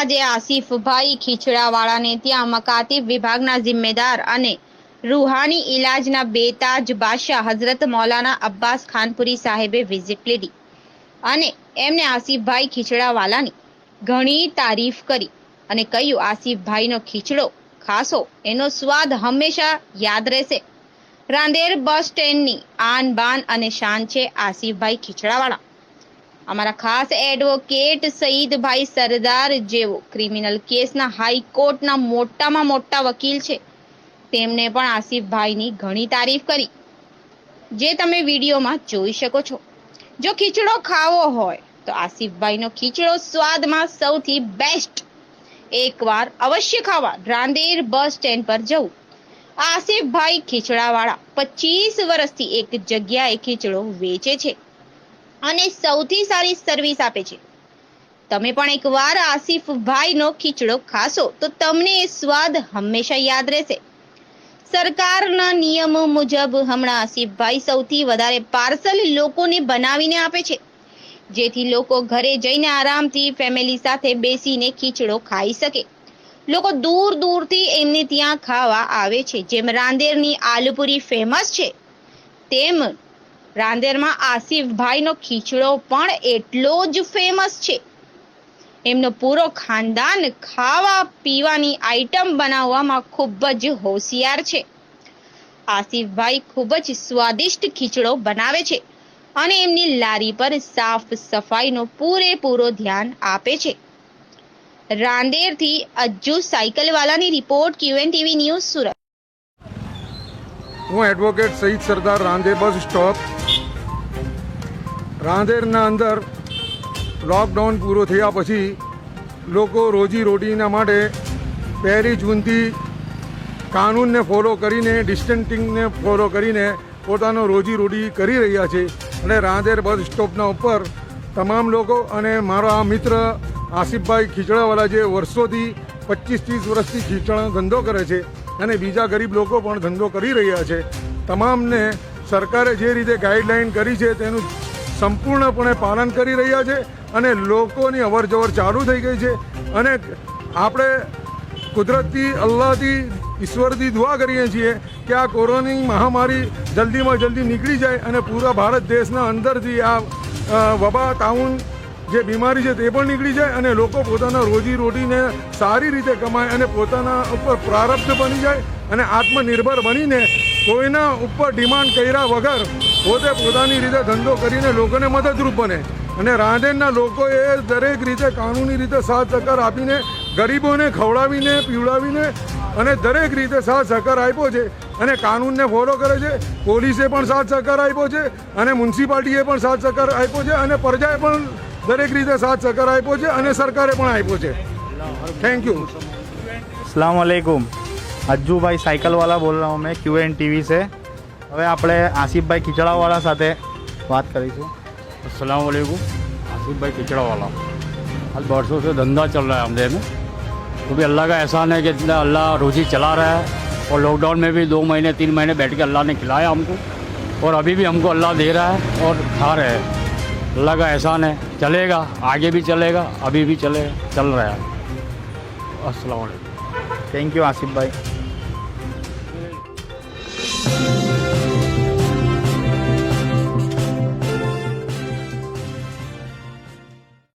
આજે આસિફભાઈ ખીચડાવાળાને ત્યાં મકાતીબ વિભાગના જિમ્મેદાર અને રૂહાની ઇલાજના બેતાજ બાદશાહ હઝરત મૌલાના અબ્બાસ ખાનપુરી સાહેબે વિઝિટ લીધી અને એમને આસિફભાઈ ખીચડાવાલાની ઘણી તારીફ કરી અને કહ્યું, આસિફભાઈનો ખીચડો ખાસો એનો સ્વાદ હંમેશા યાદ રહેશે. રાંદેર બસ સ્ટેન્ડની આન બાન અને શાન છે આસિફભાઈ ખીચડાવાળા. અમારા ખાસ એડવોકેટ સઈદભાઈ સરદાર જેવો ક્રિમિનલ કેસના હાઈકોર્ટના મોટામાં મોટા વકીલ છે. તેમણે પણ આસિફભાઈની ઘણી તારીફ કરી. જે તમે વિડીયોમાં જોઈ શકો છો. જો ખીચડો ખાવો હોય, તો આસિફભાઈનો ખીચડો સ્વાદમાં સૌથી બેસ્ટ એકવાર અવશ્ય ખાવા, રાંદેર બસ સ્ટેન્ડ પર જવું. આસિફભાઈ ખીચડાવાળા પચીસ વર્ષથી એક જગ્યાએ ખીચડો વેચે છે. અને સૌથી સારી સર્વિસ આપે છે. તમે પણ એકવાર આસિફભાઈનો ખીચડો ખાશો, તો તમને એ સ્વાદ હંમેશા યાદ રહેશે. સરકારના નિયમો મુજબ હમણાં આસિફભાઈ સૌથી વધારે પાર્સલ લોકોને બનાવીને આપે છે. જેથી લોકો ઘરે જઈને આરામથી ફેમિલી સાથે બેસીને ખીચડો ખાઈ શકે. લોકો દૂર દૂરથી એમને ત્યાં ખાવા આવે છે. જેમ રાંદેરની આલુપુરી ફેમસ છે, તેમ રાંદેરમાં આસિફભાઈનો ખીચડો પણ એટલો જ ફેમસ છે. એમનો પૂરો ખાનદાન ખાવા પીવાની આઈટમ બનાવવામાં ખૂબ જ હોશિયાર છે. આસિફભાઈ ખૂબ જ સ્વાદિષ્ટ ખીચડો બનાવે છે અને એમની લારી પર સાફ સફાઈનો પૂરેપૂરો ધ્યાન આપે છે. રાંદેરથી Ajju સાયકલવાલાની report QN TV news Surat. હું એડવોકેટ સહિત સરદાર રાંધે બસ સ્ટોપ રાંધેરના અંદર લોકડાઉન પૂરો થયા પછી લોકો રોજી રોટીના માટે પહેલી જૂનથી કાનૂનને ફોલો કરીને ડિસ્ટન્સિંગને ફોલો કરીને પોતાનો રોજી રોટી કરી રહ્યા છે. અને રાંધેર બસ સ્ટોપના ઉપર તમામ લોકો અને મારા મિત્ર આસિફભાઈ ખીચડાવાલા જે વર્ષોથી પચીસ ત્રીસ વર્ષથી ખીચડા ધંધો કરે છે. અને બીજા ગરીબ લોકો પણ ધંધો કરી રહ્યા છે. તમામને સરકારે જે રીતે ગાઈડલાઈન કરી છે તેનું સંપૂર્ણપણે પાલન કરી રહ્યા છે અને લોકોની અવર જવર ચાલુ થઈ ગઈ છે. અને આપણે કુદરતથી અલ્લાહથી, ઈશ્વરથી દુઆ કરીએ છીએ કે આ કોરોનાની મહામારી જલ્દીમાં જલ્દી નીકળી જાય અને પૂરા ભારત દેશના અંદરથી આ વબા, તાઉન જે બીમારી છે તે પણ નીકળી જાય અને લોકો પોતાના રોજી રોટીને સારી રીતે કમાય અને પોતાના ઉપર પ્રારબ્ધ બની જાય અને આત્મનિર્ભર બનીને કોઈના ઉપર ડિમાન્ડ કર્યા વગર પોતે પોતાની રીતે ધંધો કરીને લોકોને મદદરૂપ બને. અને રાંદેરના લોકોએ દરેક રીતે કાનૂની રીતે સાથ સહકાર આપીને ગરીબોને ખવડાવીને, પીવડાવીને અને દરેક રીતે સાથ સહકાર આપ્યો છે અને કાનૂનને ફોલો કરે છે. પોલીસે પણ સાથ સહકાર આપ્યો છે અને મ્યુનિસિપાલિટીએ પણ સાથ સહકાર આપ્યો છે અને પ્રજાએ પણ દરેક રીતે સાથ સહકાર આપ્યો છે અને સરકારે પણ આપ્યો છે થેન્ક યુ अस्सलाम वालेकुम अज्जू भाई साइकिल वाला बोल रहा हूँ मैं क्यू एन टीवी से હવે આપણે આસિફભાઈ ખીચડાવાળા સાથે વાત કરીશું अस्सलाम वालेकुम आसिफ भाई खिचड़ा वाला आज बरसों से धंधा चल रहा है हमदे में तो भी अल्लाह का एहसान है कि इतना अल्लाह रोजी चला रहा है और लॉकडाउन में भी दो महीने तीन महीने बैठ के अल्लाह ने खिलाया हमको और अभी भी हमको अल्लाह दे रहा है और खा रहे हैं अल्लाह का एहसान है चलेगा आगे भी चलेगा अभी भी चलेगा चल रहा है अस्सलाम वालेकुम થેન્ક યુ આસિફભાઈ